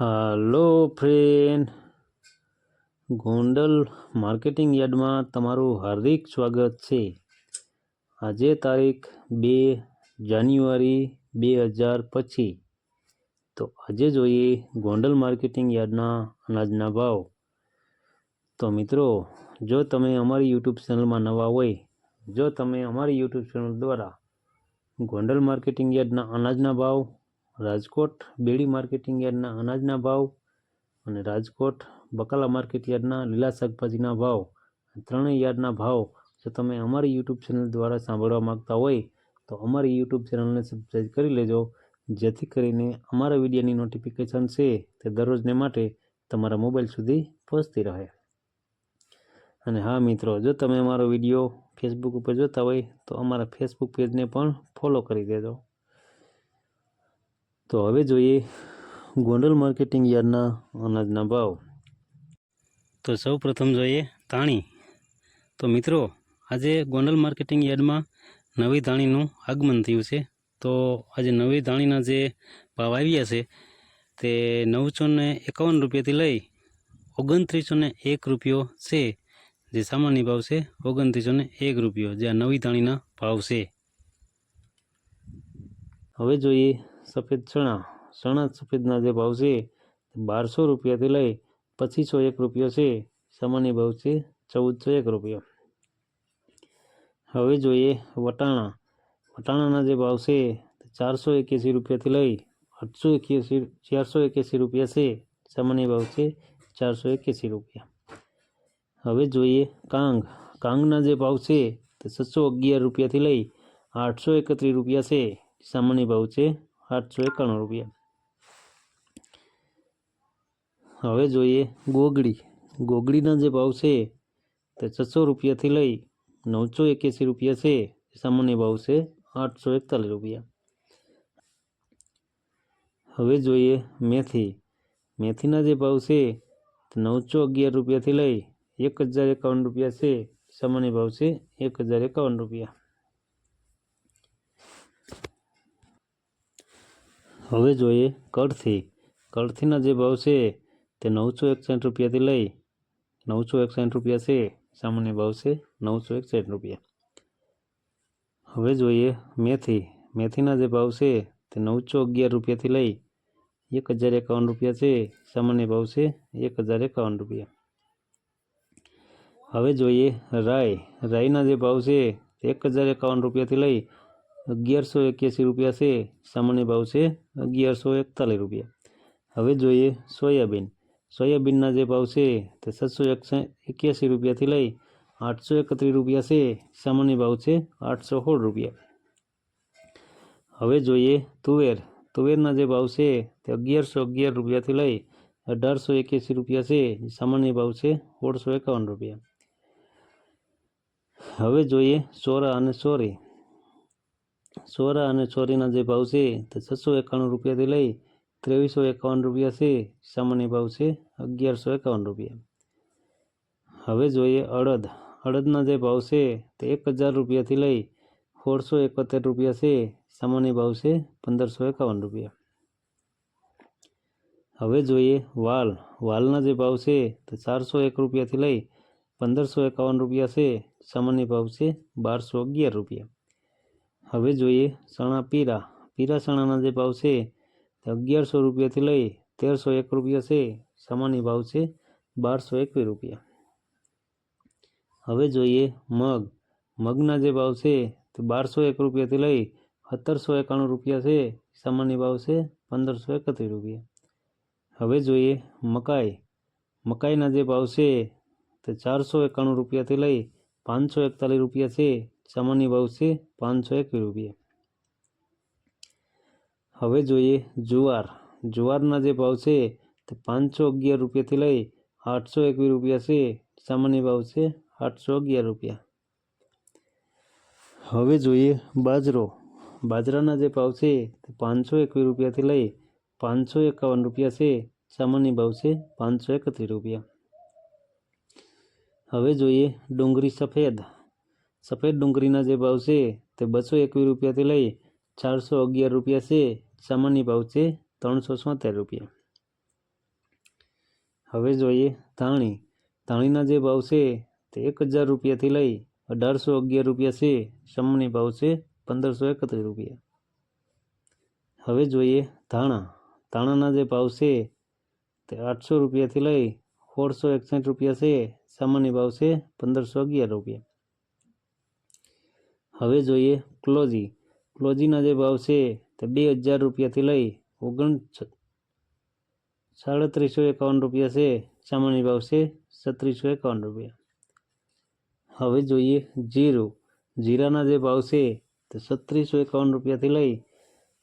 હાલો friend. Gondal marketing યાર્ડમાં તમારું હાર્દિક સ્વાગત છે. આજે તારીખ બે જાન્યુઆરી બે હજાર પચીસ. તો આજે જોઈએ ગોંડલ માર્કેટિંગ યાર્ડના અનાજના ભાવ. તો મિત્રો, જો તમે અમારી યુટ્યુબ ચેનલમાં નવા હોય, જો તમે અમારી યુટ્યુબ ચેનલ દ્વારા ગોંડલ માર્કેટિંગ યાર્ડના અનાજના ભાવ રાજકોટ બેડી માર્કેટિંગ યાર્ડના અનાજના ભાવ અને રાજકોટ બકાલા માર્કેટ યાર્ડના લીલા શાકભાજીના ભાવ ત્રણેય યાર્ડના ભાવ જો તમે અમારી યુટ્યુબ ચેનલ દ્વારા સાંભળવા માગતા હોય તો અમારી યુટ્યુબ ચેનલને સબસ્ક્રાઈબ કરી લેજો. જેથી કરીને અમારા વિડીયોની નોટિફિકેશન છે તે દરરોજને માટે તમારા મોબાઈલ સુધી પહોંચતી રહે. અને હા મિત્રો, જો તમે અમારો વીડિયો ફેસબુક ઉપર જોતા હોય તો અમારા ફેસબુક પેજને પણ ફોલો કરી દેજો. તો હવે જોઈએ ગોંડલ માર્કેટિંગ યાર્ડના અનાજના ભાવ. તો સૌ પ્રથમ જોઈએ ધાણી. તો મિત્રો, આજે ગોંડલ માર્કેટિંગ યાર્ડમાં નવી ધાણીનું આગમન થયું છે. તો આજે નવી ધાણીના જે ભાવ આવ્યા છે, તે નવસો ને એકાવન રૂપિયાથી લઈ ઓગણત્રીસો ને એક રૂપિયો છે. જે સામાન્ય ભાવ છે ઓગણત્રીસો ને એક રૂપિયો. જે આ નવી ધાણીના ભાવ છે. હવે જોઈએ સફેદ ચણા. ચણા સફેદના જે ભાવ છે બારસો રૂપિયાથી લઈ પચીસો એક રૂપિયો છે. સામાન્ય ભાવ છે ચૌદસો એક રૂપિયા. હવે જોઈએ વટાણા. વટાણાના જે ભાવ છે ચારસો એક્યાસી રૂપિયાથી લઈ આઠસો એક્યાસી ચારસો એક્યાસી રૂપિયા છે. સામાન્ય ભાવ છે ચારસો એક્યાસી રૂપિયા. હવે જોઈએ કાંગ. કાંગના જે ભાવ છે તે છસો અગિયાર રૂપિયાથી લઈ આઠસો એકત્રીસ રૂપિયા છે. સામાન્ય ભાવ છે આઠસો એકાણું રૂપિયા હવે જોઈએ ગોગડી ગોગડીના જે ભાવ છે તે છસો રૂપિયાથી લઈ નવસો એક્યાસી રૂપિયા છે સામાન્ય ભાવ છે આઠસો એકતાલીસ રૂપિયા હવે જોઈએ મેથી મેથીના જે ભાવ છે તે નવસો અગિયાર રૂપિયાથી લઈ એક હજાર એકાવન રૂપિયા છે સામાન્ય ભાવ છે એક હજાર એકાવન રૂપિયા હવે જોઈએ કળથી. કળથીના જે ભાવ છે તે નવસો એકસઠ રૂપિયાથી લઈ નવસો એકસઠ રૂપિયા છે. સામાન્ય ભાવ છે નવસો એકસઠ રૂપિયા. હવે જોઈએ મેથી. મેથીના જે ભાવ છે તે નવસો અગિયાર રૂપિયાથી લઈ એક હજાર એકાવન રૂપિયા છે. સામાન્ય ભાવ છે એક હજાર એકાવન રૂપિયા. હવે જોઈએ રાઈ. રાઈના જે ભાવ છે તે એક હજાર એકાવન રૂપિયાથી લઈ અગિયારસો એક્યાસી રૂપિયા છે, સામાન્ય ભાવ છે અગિયારસો એકતાલીસ રૂપિયા. હવે જોઈએ સોયાબીન. સોયાબીનના જે ભાવ છે તે છસો એક્યાસી રૂપિયાથી લઈ આઠસો એકત્રીસ રૂપિયા છે, સામાન્ય ભાવ છે આઠસો સોળ રૂપિયા. હવે જોઈએ તુવેર. તુવેરના જે ભાવ છે તે અગિયારસો અગિયાર રૂપિયાથી લઈ અઢારસો એક્યાસી રૂપિયા છે, સામાન્ય ભાવ છે સોળસો એકાવન રૂપિયા. હવે જોઈએ સોરા અને સોરી. સોરા અને ચોરીના જે ભાવ છે તે છસો એકાણું રૂપિયાથી લઈ ત્રેવીસો એકાવન રૂપિયા છે. સામાન્ય ભાવ છે અગિયારસો એકાવન રૂપિયા. હવે જોઈએ અડદ. અડદના જે ભાવ છે તે એક હજાર રૂપિયાથી લઈ સોળસો એકોતેર રૂપિયા છે. સામાન્ય ભાવ છે પંદરસો એકાવન રૂપિયા. હવે જોઈએ વાલ. વાલના જે ભાવ છે તે ચારસો એક રૂપિયાથી લઈ પંદરસો એકાવન રૂપિયા છે. સામાન્ય ભાવ છે બારસો અગિયાર રૂપિયા. હવે જોઈએ ચણા પીરા. પીરા ચણાના જે ભાવ છે તે અગિયારસો રૂપિયાથી લઈ તેરસો એક રૂપિયા છે. સામાન્ય ભાવ છે બારસો એકવીસ રૂપિયા. હવે જોઈએ મગ. મગના જે ભાવ છે તે બારસો એક રૂપિયાથી લઈ સત્તરસો એકાણું રૂપિયા છે. સામાન્ય ભાવ છે પંદરસો એકત્રીસ રૂપિયા. હવે જોઈએ મકાઈ. મકાઈના જે ભાવ છે તે ચારસો એકાણું રૂપિયાથી લઈ પાંચસો એકતાલીસ રૂપિયા છે. સામાન્ય ભાવ છે પાંચસો એકવીસ રૂપિયા. હવે જોઈએ જુવાર. જુવારના જે ભાવ છે તે પાંચસો અગિયાર રૂપિયાથી લઈ આઠસો એકવીસ રૂપિયા છે. સામાન્ય ભાવ છે આઠસો અગિયાર રૂપિયા. હવે જોઈએ બાજરો. બાજરાના જે ભાવ છે તે પાંચસો એકવીસ રૂપિયાથી લઈ પાંચસો એકાવન રૂપિયા છે. સામાન્ય ભાવ છે પાંચસો એકત્રીસ રૂપિયા. હવે જોઈએ ડુંગળી સફેદ. સફેદ ડુંગળીના જે ભાવ છે તે બસો એકવીસ રૂપિયાથી લઈ ચારસો અગિયાર રૂપિયા છે. સામાન્ય ભાવ છે ત્રણસો છોતેર રૂપિયા. હવે જોઈએ ધાણી. ધાણીના જે ભાવ છે તે એક હજાર રૂપિયાથી લઈ અઢારસો અગિયાર રૂપિયા છે. સામાન્ય ભાવ છે પંદરસો એકત્રીસ રૂપિયા. હવે જોઈએ ધાણા. ધાણાના જે ભાવ છે તે આઠસો રૂપિયાથી લઈ સોળસો એકસઠ રૂપિયા છે. સામાન્ય ભાવ છે પંદરસો અગિયાર રૂપિયા. હવે જોઈએ ક્લોજી. ક્લોજીના જે ભાવ છે તે બે હજાર રૂપિયાથી લઈ ઓગણ સાડત્રીસો એકાવન રૂપિયા છે. સામાન્ય ભાવ છે છત્રીસો એકાવન રૂપિયા. હવે જોઈએ જીરું. જીરાના જે ભાવ છે તે છત્રીસો એકાવન રૂપિયાથી લઈ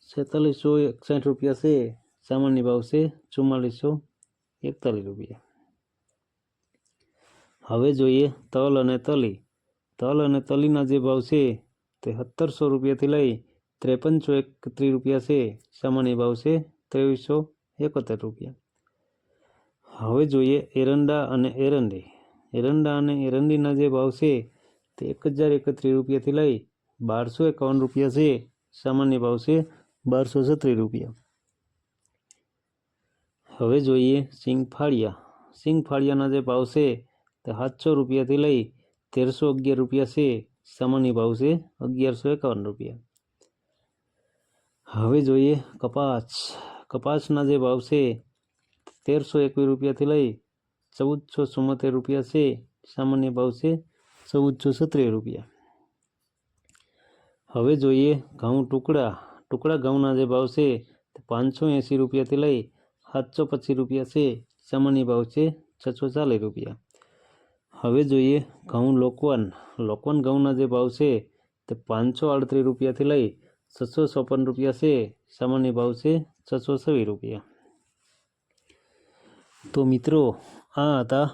છેતાલીસો એકસઠ રૂપિયા છે. સામાન્ય ભાવ છે ચુમ્માલીસો એકતાલીસ રૂપિયા. હવે જોઈએ તલ અને તલી. તલ અને તલીના જે ભાવ છે તે સત્તરસો રૂપિયાથી લઈ ત્રેપનસો એકત્રીસ રૂપિયા છે. સામાન્ય ભાવ છે ત્રેવીસો એકોતેર રૂપિયા. હવે જોઈએ એરંડા અને એરંડી. એરંડા અને એરંડીના જે ભાવ છે તે એક હજાર એકત્રીસ રૂપિયાથી લઈ બારસો એકાવન રૂપિયા છે. સામાન્ય ભાવ છે બારસો છત્રીસ રૂપિયા. હવે જોઈએ સિંગફાળિયા. સિંગફાળિયાના જે ભાવ છે તે સાતસો રૂપિયાથી લઈ તેરસો અગિયાર રૂપિયા છે. સામાન્ય ભાવ છે અગિયારસો એકાવન રૂપિયા. હવે જોઈએ કપાસ. કપાસના જે ભાવ છે તેરસો એકવીસ રૂપિયાથી લઈ ચૌદસો ચુમ્મોતેર રૂપિયા છે. સામાન્ય ભાવ છે ચૌદસો સત્રીસ રૂપિયા. હવે જોઈએ ઘઉં ટુકડા. ટુકડા ઘઉંના જે ભાવ છે તે પાંચસો એંસી રૂપિયાથી લઈ સાતસો પચીસ રૂપિયા છે. સામાન્ય ભાવ છે છસો ચાલીસ રૂપિયા. હવે જોઈએ ઘઉં લોકવન. લોકવન ઘઉંના જે ભાવ છે તે પાંચસો આડત્રીસ રૂપિયાથી લઈ છસો ચોપન રૂપિયા છે. સામાન્ય ભાવ છે છસો છવ્વીસ રૂપિયા. તો મિત્રો, આ હતા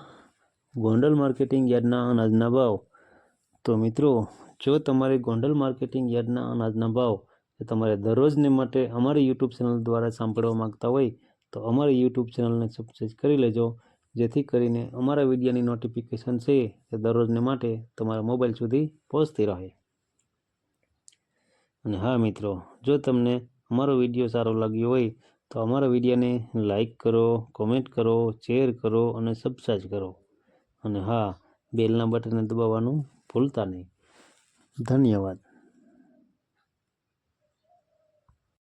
ગોંડલ માર્કેટિંગ યાર્ડના અનાજના ભાવ. તો મિત્રો, જો તમારે ગોંડલ માર્કેટિંગ યાર્ડના અનાજના ભાવ તમારે દરરોજને માટે અમારી યુટ્યુબ ચેનલ દ્વારા સાંભળવા માંગતા હોય તો અમારી યુટ્યુબ ચેનલને સબસ્ક્રાઈબ કરી લેજો. જેથી કરીને અમારા વિડીયોની નોટિફિકેશન છે એ દરરોજને માટે તમારા મોબાઈલ સુધી પહોંચતી રહે. અને હા મિત્રો, જો તમને અમારો વીડિયો સારો લાગ્યો હોય, તો અમારા વિડીયોને લાઇક કરો કોમેન્ટ કરો શેર કરો અને સબસ્ક્રાઈબ કરો. અને હા, બેલના બટનને દબાવવાનું ભૂલતા નહીં. ધન્યવાદ.